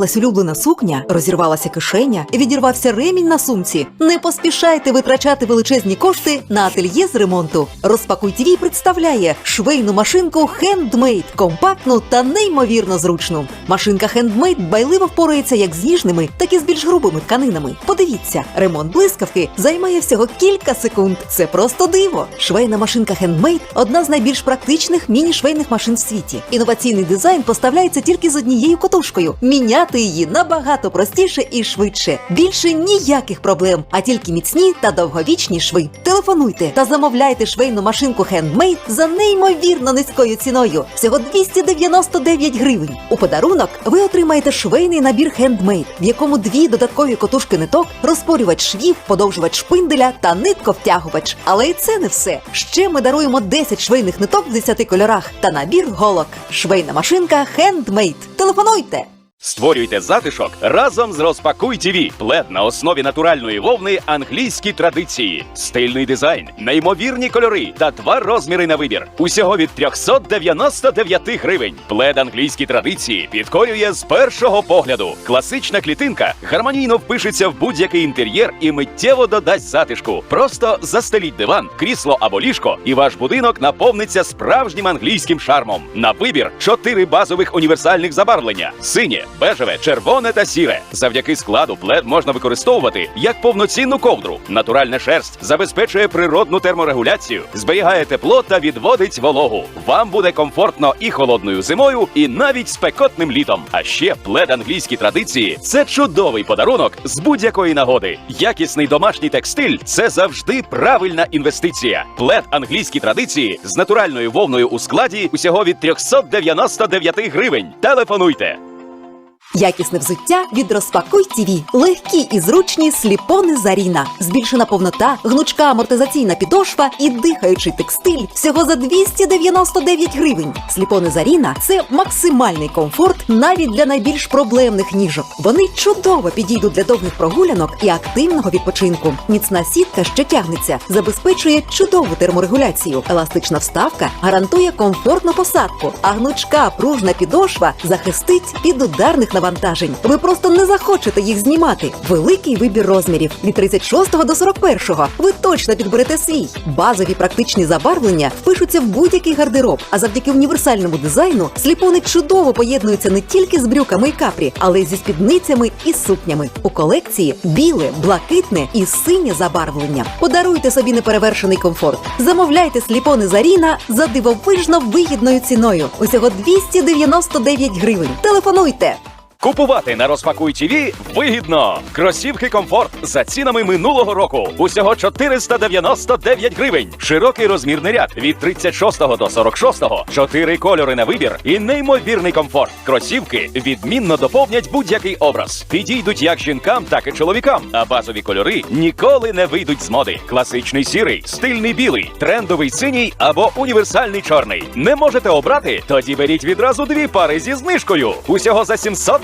Лась улюблена сукня, розірвалася кишеня, відірвався ремінь на сумці. Не поспішайте витрачати величезні кошти на ательє з ремонту. Розпакуй ТВ представляє швейну машинку Handmade, компактну та неймовірно зручну. Машинка Handmade байливо впорається як з ніжними, так і з більш грубими тканинами. Подивіться, ремонт блискавки займає всього кілька секунд. Це просто диво. Швейна машинка Handmade – одна з найбільш практичних міні-швейних машин в світі. Інноваційний дизайн поставляється тільки з однією котушкою. Міняти її набагато простіше і швидше. Більше ніяких проблем, а тільки міцні та довговічні шви. Телефонуйте та замовляйте швейну машинку Handmade за неймовірно низькою ціною. Всього 299 гривень. У подарунок ви отримаєте швейний набір Handmade, в якому дві додаткові котушки ниток, розпорювач швів, подовжувач шпинделя та нитковтягувач. Але і це не все. Ще ми даруємо 10 швейних ниток в 10 кольорах та набір голок. Швейна машинка Handmade. Телефонуйте! Створюйте затишок разом з Розпакуй ТВ. Плед на основі натуральної вовни англійські традиції, стильний дизайн, неймовірні кольори та два розміри на вибір. Усього від 399 гривень. Плед англійські традиції підкорює з першого погляду. Класична клітинка гармонійно впишеться в будь-який інтер'єр і миттєво додасть затишку. Просто застеліть диван, крісло або ліжко, і ваш будинок наповниться справжнім англійським шармом. На вибір чотири базових універсальних забарвлення: синє, бежеве, червоне та сіре. Завдяки складу плед можна використовувати як повноцінну ковдру. Натуральна шерсть забезпечує природну терморегуляцію, зберігає тепло та відводить вологу. Вам буде комфортно і холодною зимою, і навіть спекотним літом. А ще плед англійські традиції це чудовий подарунок з будь-якої нагоди. Якісний домашній текстиль це завжди правильна інвестиція. Плед англійські традиції з натуральною вовною у складі усього від 399 гривень. Телефонуйте. Якісне взуття від Розпакуй ТІВІ. Легкі і зручні сліпони Заріна. Збільшена повнота, гнучка амортизаційна підошва і дихаючий текстиль всього за 299 гривень. Сліпони Заріна це максимальний комфорт навіть для найбільш проблемних ніжок. Вони чудово підійдуть для довгих прогулянок і активного відпочинку. Міцна сітка, що тягнеться, забезпечує чудову терморегуляцію. Еластична вставка гарантує комфортну посадку, а гнучка пружна підошва захистить від ударних навантажень. Ви просто не захочете їх знімати. Великий вибір розмірів від 36 до 41. Ви точно підберете свій. Базові практичні забарвлення впишуться в будь-який гардероб. А завдяки універсальному дизайну сліпони чудово поєднуються не тільки з брюками і капрі, але й зі спідницями і сукнями. У колекції біле, блакитне і синє забарвлення. Подаруйте собі неперевершений комфорт. Замовляйте сліпони Заріна за дивовижно вигідною ціною. Усього 299 гривень. Телефонуйте! Купувати на розпакуй ТВ вигідно. Кросівки комфорт за цінами минулого року. Усього 499 гривень. Широкий розмірний ряд від 36 до 46. Чотири кольори на вибір і неймовірний комфорт. Кросівки відмінно доповнять будь-який образ. Підійдуть як жінкам, так і чоловікам. А базові кольори ніколи не вийдуть з моди. Класичний сірий, стильний білий, трендовий синій або універсальний чорний. Не можете обрати? Тоді беріть відразу дві пари зі знижкою. Усього за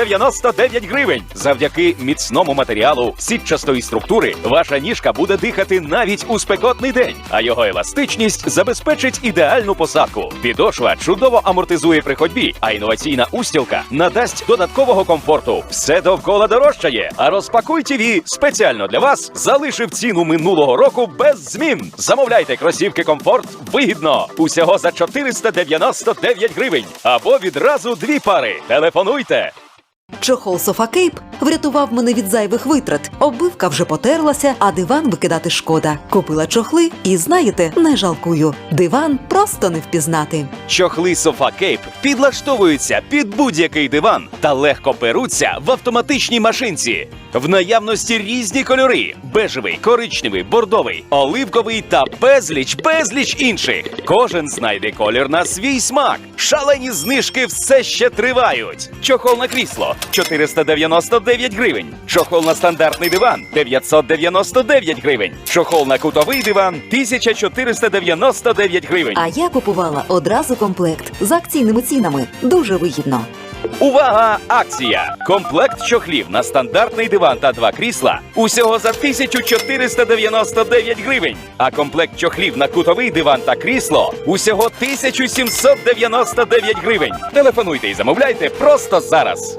799 гривень. Завдяки міцному матеріалу сітчастої структури ваша ніжка буде дихати навіть у спекотний день, а його еластичність забезпечить ідеальну посадку. Підошва чудово амортизує при ходьбі, а інноваційна устілка надасть додаткового комфорту. Все довкола дорожчає. А розпакуй ТВ спеціально для вас залишив ціну минулого року без змін. Замовляйте кросівки комфорт вигідно. Усього за 499 гривень. Або відразу дві пари. Телефонуйте. Чохол Софакейп врятував мене від зайвих витрат. Оббивка вже потерлася, а диван викидати шкода. Купила чохли і знаєте, не жалкую. Диван просто не впізнати. Чохли Софакейп підлаштовуються під будь-який диван та легко перуться в автоматичній машинці. В наявності різні кольори: бежевий, коричневий, бордовий, оливковий та безліч, безліч інших. Кожен знайде колір на свій смак. Шалені знижки все ще тривають. Чохол на крісло 499 гривень. Чохол на стандартний диван 999 гривень. Чохол на кутовий диван 1499 гривень. А я купувала одразу комплект з акційними цінами. Дуже вигідно. Увага! Акція! Комплект чохлів на стандартний диван та два крісла усього за 1499 гривень. А комплект чохлів на кутовий диван та крісло усього 1799 гривень. Телефонуйте і замовляйте просто зараз.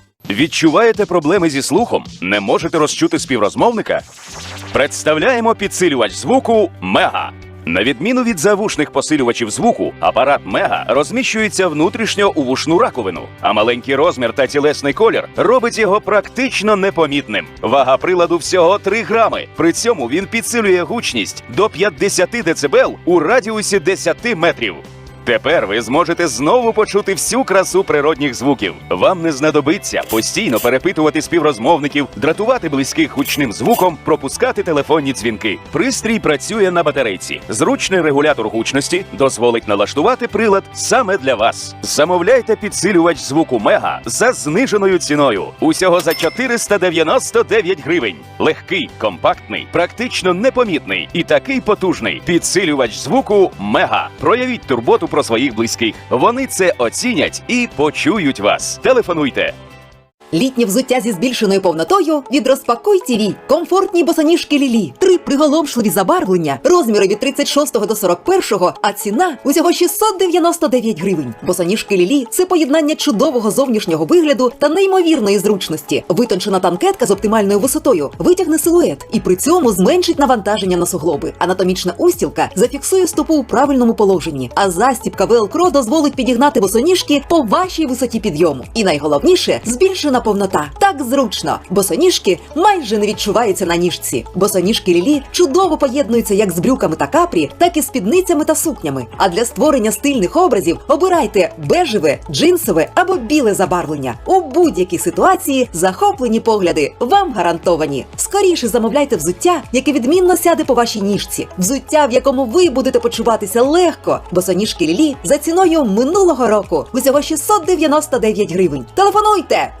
Відчуваєте проблеми зі слухом? Не можете розчути співрозмовника? Представляємо підсилювач звуку Мега. На відміну від завушних посилювачів звуку, апарат Мега розміщується внутрішньо у вушну раковину, а маленький розмір та тілесний колір робить його практично непомітним. Вага приладу всього 3 грами. При цьому він підсилює гучність до 50 дБ у радіусі 10 метрів. Тепер ви зможете знову почути всю красу природних звуків. Вам не знадобиться постійно перепитувати співрозмовників, дратувати близьких гучним звуком, пропускати телефонні дзвінки. Пристрій працює на батарейці. Зручний регулятор гучності дозволить налаштувати прилад саме для вас. Замовляйте підсилювач звуку Мега за зниженою ціною. Усього за 499 гривень. Легкий, компактний, практично непомітний і такий потужний. Підсилювач звуку Мега. Проявіть турботу про своїх близьких. Вони це оцінять і почують вас. Телефонуйте. Літнє взуття зі збільшеною повнотою від Розпакуй ТІВІ. Комфортні босоніжки Лілі. Три приголомшливі забарвлення. Розміри від 36 до 41, а ціна усього 699 гривень. Босоніжки Лілі це поєднання чудового зовнішнього вигляду та неймовірної зручності. Витончена танкетка з оптимальною висотою витягне силует і при цьому зменшить навантаження на суглоби. Анатомічна устілка зафіксує стопу у правильному положенні, а застібка Velcro дозволить підігнати босоніжки по вашій висоті підйому. І найголовніше збільшена повнота. Так зручно. Босоніжки майже не відчуваються на ніжці. Босоніжки Лілі чудово поєднуються як з брюками та капрі, так і спідницями та сукнями. А для створення стильних образів обирайте бежеве, джинсове або біле забарвлення. У будь-якій ситуації захоплені погляди вам гарантовані. Скоріше замовляйте взуття, яке відмінно сяде по вашій ніжці. Взуття, в якому ви будете почуватися легко. Босоніжки Лілі за ціною минулого року. Усього 699 гривень. Телефонуйте!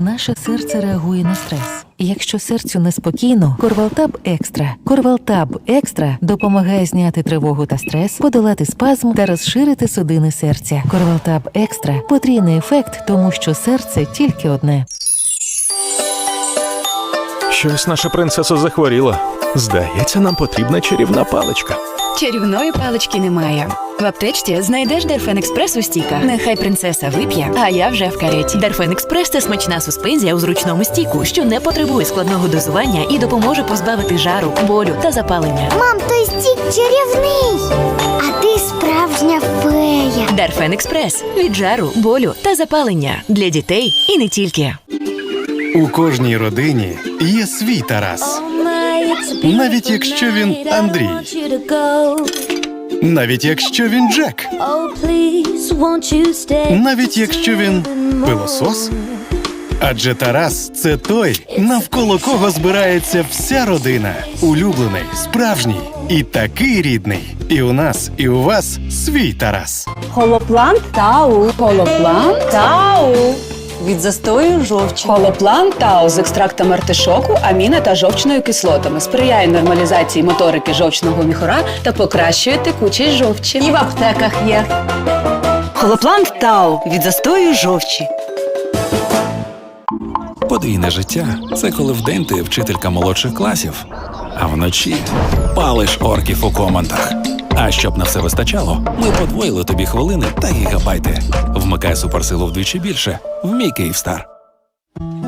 Наше серце реагує на стрес. Якщо серцю неспокійно, Корвалтаб Екстра. Корвалтаб Екстра допомагає зняти тривогу та стрес, подолати спазм та розширити судини серця. Корвалтаб Екстра потрійний ефект, тому що серце тільки одне. Щось наша принцеса захворіла. Здається, нам потрібна чарівна паличка. Чарівної палички немає. В аптечці знайдеш Дерфен Експрес у стіка. Нехай принцеса вип'є, а я вже в кареті. Дерфен Експрес це смачна суспензія у зручному стіку, що не потребує складного дозування і допоможе позбавити жару, болю та запалення. Мам, той стік чарівний, а ти справжня фея. Дерфен Експрес від жару, болю та запалення для дітей і не тільки. У кожній родині є свій Тарас. Навіть якщо він Андрій. Навіть якщо він Джек, навіть якщо він пилосос. Адже Тарас це той, навколо кого збирається вся родина. Улюблений, справжній і такий рідний. І у нас, і у вас свій Тарас. Холоплан Тау. Холоплан Тау. Від застою жовчі. Холоплан Тау з екстрактом артишоку, аміна та жовчною кислотами сприяє нормалізації моторики жовчного міхура та покращує текучість жовчі. І в аптеках є. Холоплан Тау від застою жовчі. Подвійне життя це коли вдень ти вчителька молодших класів, а вночі палиш орків у командах. А щоб на все вистачало, ми подвоїли тобі хвилини та гігабайти. Вмикай суперсилу вдвічі більше в мій Київстар.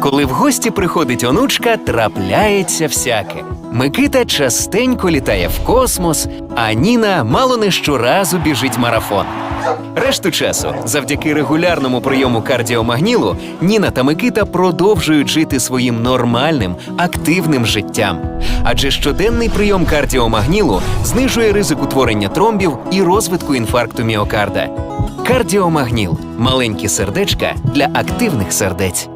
Коли в гості приходить онучка, трапляється всяке. Микита частенько літає в космос, а Ніна мало не щоразу біжить марафон. Решту часу, завдяки регулярному прийому кардіомагнілу, Ніна та Микита продовжують жити своїм нормальним, активним життям. Адже щоденний прийом кардіомагнілу знижує ризик утворення тромбів і розвитку інфаркту міокарда. Кардіомагніл маленькі сердечка для активних сердець.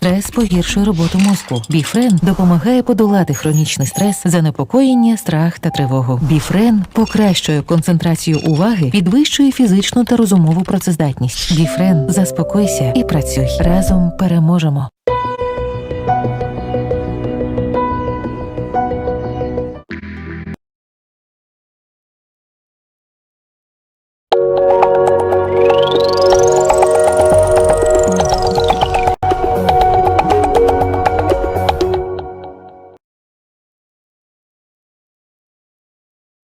Стрес погіршує роботу мозку. Біфрен допомагає подолати хронічний стрес, занепокоєння, страх та тривогу. Біфрен покращує концентрацію уваги, підвищує фізичну та розумову працездатність. Біфрен, заспокойся і працюй. Разом переможемо.